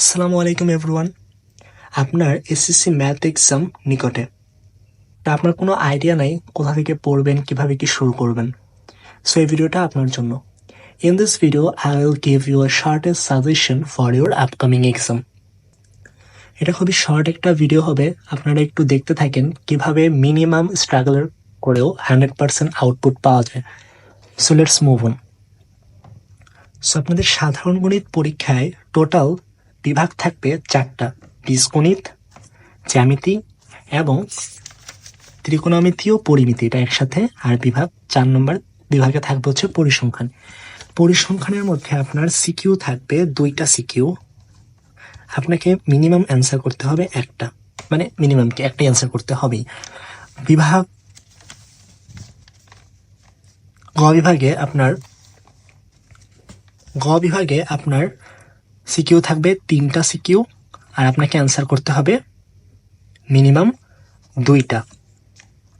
আসসালামু আলাইকুম এভরিওয়ান আপনার এসএসসি ম্যাথ এক্সাম নিকটে। তা আপনার কোনো আইডিয়া নাই কোথা থেকে পড়বেন, কীভাবে কি শুরু করবেন। সো এই ভিডিওটা আপনার জন্য। In this video I will give you a shortest suggestion for your upcoming exam এটা খুবই শর্ট একটা ভিডিও হবে। আপনারা একটু দেখতে থাকেন কীভাবে মিনিমাম স্ট্রাগলের করেও হান্ড্রেড পার্সেন্ট আউটপুট পাওয়া যায়। So let's move on so আপনাদের সাধারণ গণিত পরীক্ষায় টোটাল বিভাগ থাকবে চারটা। বীজগণিত, জ্যামিতি এবং ত্রিকোণমিতি ও পরিমিতি এটা একসাথে। আর বিভাগ চার নম্বর বিভাগে থাকবে হচ্ছে পরিসংখ্যান। পরিসংখ্যানের মধ্যে আপনার সিকিউ থাকবে, দুইটা সিকিউ আপনাকে মিনিমাম অ্যান্সার করতে হবে একটা। মানে মিনিমাম কি একটা অ্যান্সার করতে হবেই। বিভাগ গ বিভাগে আপনার, গ বিভাগে আপনার সিকিউ থাকবে তিনটা সিকিউ, আর আপনাকে অ্যান্সার করতে হবে মিনিমাম দুইটা।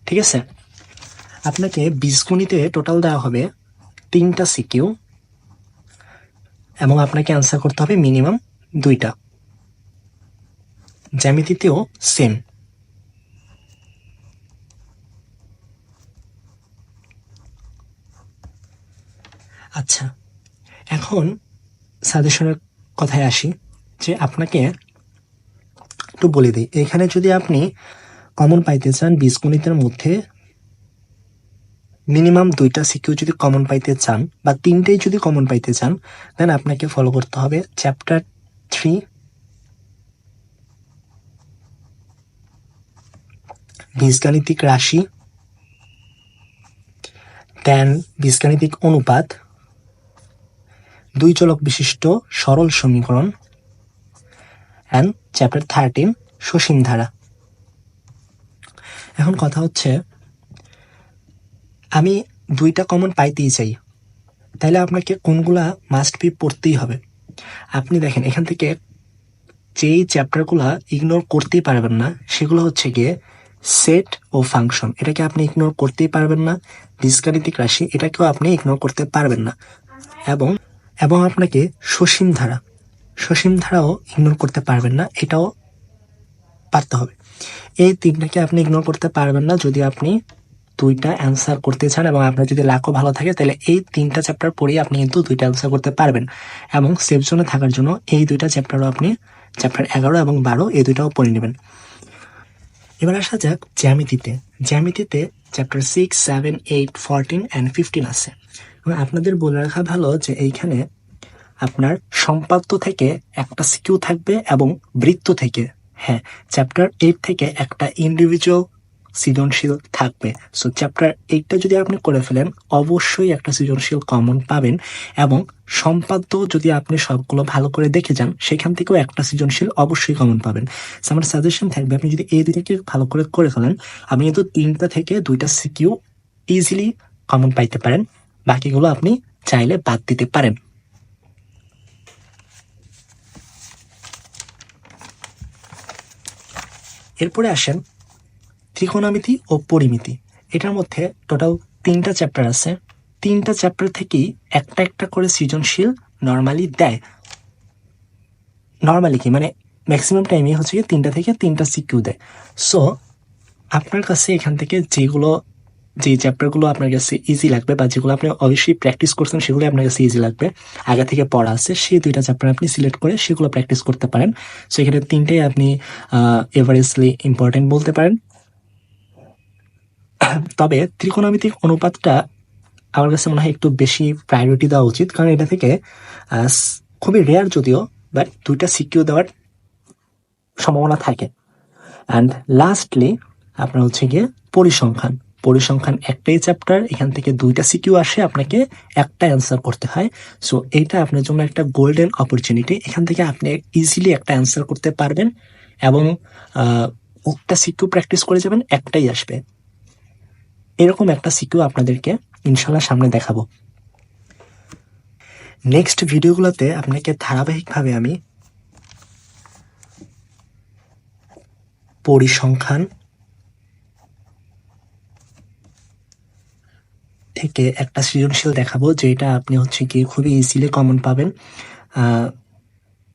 ঠিক আছে? আপনাকে বীজগণিতে টোটাল দেওয়া হবে তিনটা সিকিউ, এবং আপনাকে অ্যান্সার করতে হবে মিনিমাম দুইটা। জ্যামিতিতেও সেম আচ্ছা এখন সাজেশনের কথায় আসি, যে আপনাকে একটু বলে দিই। এখানে যদি আপনি কমন পাইতে চান বীজগণিতের মধ্যে মিনিমাম দুইটা সিকিউ যদি কমন পাইতে চান বা তিনটেই যদি কমন পাইতে চান দেন আপনাকে ফলো করতে হবে চ্যাপ্টার থ্রি বীজগাণিতিক রাশি দেন বীজগাণিতিক অনুপাত দুই চলক বিশিষ্ট সরল সমীকরণ অ্যান্ড চ্যাপ্টার থার্টিন সসীম ধারা। এখন কথা হচ্ছে, আমি দুইটা কমন পাইতেই চাই। তাহলে আপনাকে কোনগুলা মাস্ট বি পড়তেই হবে। আপনি দেখেন, এখান থেকে যেই চ্যাপ্টারগুলা ইগনোর করতেই পারবেন না, সেগুলো হচ্ছে গিয়ে সেট ও ফাংশন এটাকে আপনি ইগনোর করতেই পারবেন না, বীজগাণিতিক রাশি, এটাকেও আপনি ইগনোর করতে পারবেন না। এবং এবং আপনাকে সসীম ধারা, সসীম ধারাও ইগনোর করতে পারবেন না, এটাও পারতে হবে। এই তিনটাকে আপনি ইগনোর করতে পারবেন না যদি আপনি দুইটা অ্যান্সার করতে চান এবং আপনার যদি লাখও ভালো থাকে, তাহলে এই তিনটা চ্যাপ্টার পড়েই আপনি কিন্তু দুইটা অ্যান্সার করতে পারবেন এবং সেফ জোনে থাকার জন্য এই দুইটা চ্যাপ্টারও আপনি চ্যাপ্টার এগারো এবং বারো এই দুইটাও পড়ে নেবেন। এবার আসা যাক জ্যামিতিতে। জ্যামিতিতে chapter six seven eight fourteen and fifteen আছে। এবং আপনাদের বলে রাখা ভালো যে এইখানে আপনার সম্পাদ্য থেকে একটা সিকিউ থাকবে এবং বৃত্ত থেকে হ্যাঁ চ্যাপ্টার এইট থেকে একটা ইন্ডিভিজুয়াল সৃজনশীল থাকবে। সো চ্যাপ্টার এইটটা যদি আপনি করে ফেলেন, অবশ্যই একটা সৃজনশীল কমন পাবেন এবং সম্পাদ্য যদি আপনি সবগুলো ভালো করে দেখে যান, সেখান থেকেও একটা সৃজনশীল অবশ্যই কমন পাবেন। আমার সাজেশন থাকবে আপনি যদি এই দুইটাকে ভালো করে করে ফেলেন, আপনি কিন্তু তিনটা থেকে দুইটা সিকিউ ইজিলি কমন পাইতে পারেন। বাকিগুলো আপনি চাইলে বাদ দিতে পারেন। এরপরে আসেন ত্রিকোণামিতি ও পরিমিতি। এটার মধ্যে টোটাল তিনটা চ্যাপ্টার আছে। তিনটা চ্যাপ্টার থেকেই একটা একটা করে সৃজনশীল নর্মালি দেয়। নর্মালি কি? মানে ম্যাক্সিমাম টাইমে হচ্ছে তিনটা থেকে তিনটা সিকিউ দেয়। সো আপনার কাছে এখান থেকে যেগুলো যে চ্যাপ্টারগুলো আপনার কাছে ইজি লাগবে বা যেগুলো আপনি অবশ্যই প্র্যাকটিস করছেন সেগুলো আপনার কাছে ইজি লাগবে। আগে থেকে পড়া আছে, সেই দুইটা চ্যাপ্টার আপনি সিলেক্ট করে সেগুলো প্র্যাকটিস করতে পারেন। সো এখানে তিনটেই আপনি এভারেজলি ইম্পর্টেন্ট বলতে পারেন। তবে ত্রিকোণমিতিক অনুপাতটা আমার কাছে মনে হয় একটু বেশি প্রায়োরিটি দেওয়া উচিত, কারণ এটা থেকে খুবই রেয়ার যদিও বাট দুইটা সিকিউ দেওয়ার সম্ভাবনা থাকে। অ্যান্ড লাস্টলি আপনার হচ্ছে গিয়ে পরিসংখ্যান। পরিসংখ্যান একটাই চ্যাপ্টার এখান থেকে দুইটা সিকিউ আসে, আপনাকে একটা অ্যান্সার করতে হয়। সো এইটা আপনার জন্য একটা গোল্ডেন অপরচুনিটি এখান থেকে আপনি ইজিলি একটা অ্যান্সার করতে পারবেন এবং একটা সিকিউ প্র্যাকটিস করে যাবেন, একটাই আসবে। এরকম একটা সিকিউ আপনাদেরকে ইনশাল্লাহ সামনে দেখাবো। নেক্সট ভিডিওগুলোতে আপনাকে ধারাবাহিকভাবে আমি পরিসংখ্যান থেকে একটা সৃজনশীল দেখাবো, যেটা আপনি হচ্ছে কি খুবই ইজিলি কমন পাবেন।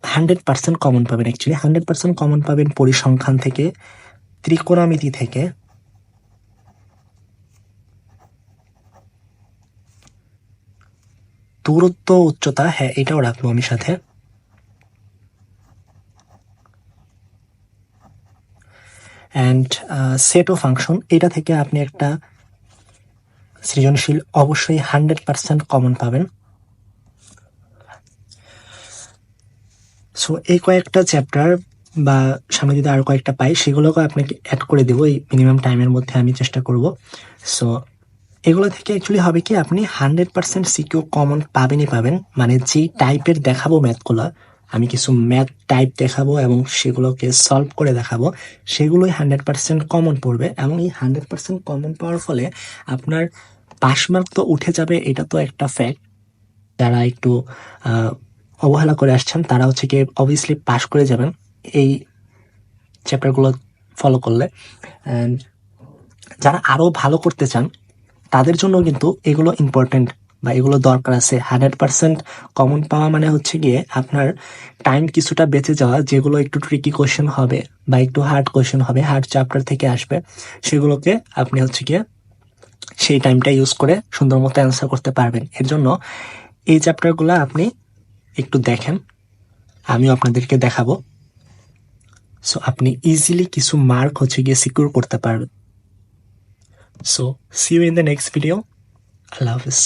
হান্ড্রেড পার্সেন্ট কমন পাবেন অ্যাকচুয়ালি হান্ড্রেড পার্সেন্ট কমন পাবেন পরিসংখ্যান থেকে, ত্রিকোণামিতি থেকে। দূরত্ব, উচ্চতা হ্যাঁ এটাও রাখব আমি সাথে। অ্যান্ড সেট ও ফাংশন এটা থেকে আপনি একটা সৃজনশীল অবশ্যই হান্ড্রেড পার্সেন্ট কমন পাবেন। সো এই কয়েকটা চ্যাপ্টার বা সামনে যদি আরও কয়েকটা পাই, সেগুলোকে আপনাকে অ্যাড করে দেবো। এই মিনিমাম টাইমের মধ্যে আমি চেষ্টা করব। সো এগুলো থেকে অ্যাকচুয়ালি হবে কি, আপনি হান্ড্রেড পার্সেন্ট সিকিউর কমন পাবেনই পাবেন। মানে যেই টাইপের দেখাবো ম্যাথগুলো আমি কিছু ম্যাথ টাইপ দেখাবো এবং সেগুলোকে সলভ করে দেখাবো। সেগুলোই হান্ড্রেড পার্সেন্ট কমন পড়বে এবং এই হান্ড্রেড পার্সেন্ট কমন পাওয়ার ফলে আপনার পাস মার্ক তো উঠে যাবে, এটা তো একটা ফ্যাক্ট যারা একটু অবহেলা করে আসছেন, তারা হচ্ছে গিয়ে অবভিয়াসলি পাশ করে যাবেন এই চ্যাপ্টারগুলো ফলো করলে। যারা আরও ভালো করতে চান, তাদের জন্য কিন্তু এগুলো ইম্পর্টেন্ট বা এগুলো দরকার আছে। হান্ড্রেড পার্সেন্ট কমন পাওয়া মানে হচ্ছে গিয়ে আপনার টাইম কিছুটা বেঁচে যাওয়া, যেগুলো একটু ট্রিকি কোয়েশ্চেন হবে বা একটু হার্ড কোয়েশ্চেন হবে হার্ড চ্যাপ্টার থেকে আসবে, সেগুলোকে আপনি হচ্ছে গিয়ে সেই টাইমটা ইউজ করে সুন্দর মতো অ্যান্সার করতে পারবেন। এর জন্য এই চ্যাপ্টারগুলো আপনি একটু দেখেন, আমিও আপনাদেরকে দেখাবো। সো আপনি ইজিলি কিছু মার্ক হচ্ছে গিয়ে সিকিউর করতে পারবেন। So see you in the next video Allah Hafiz.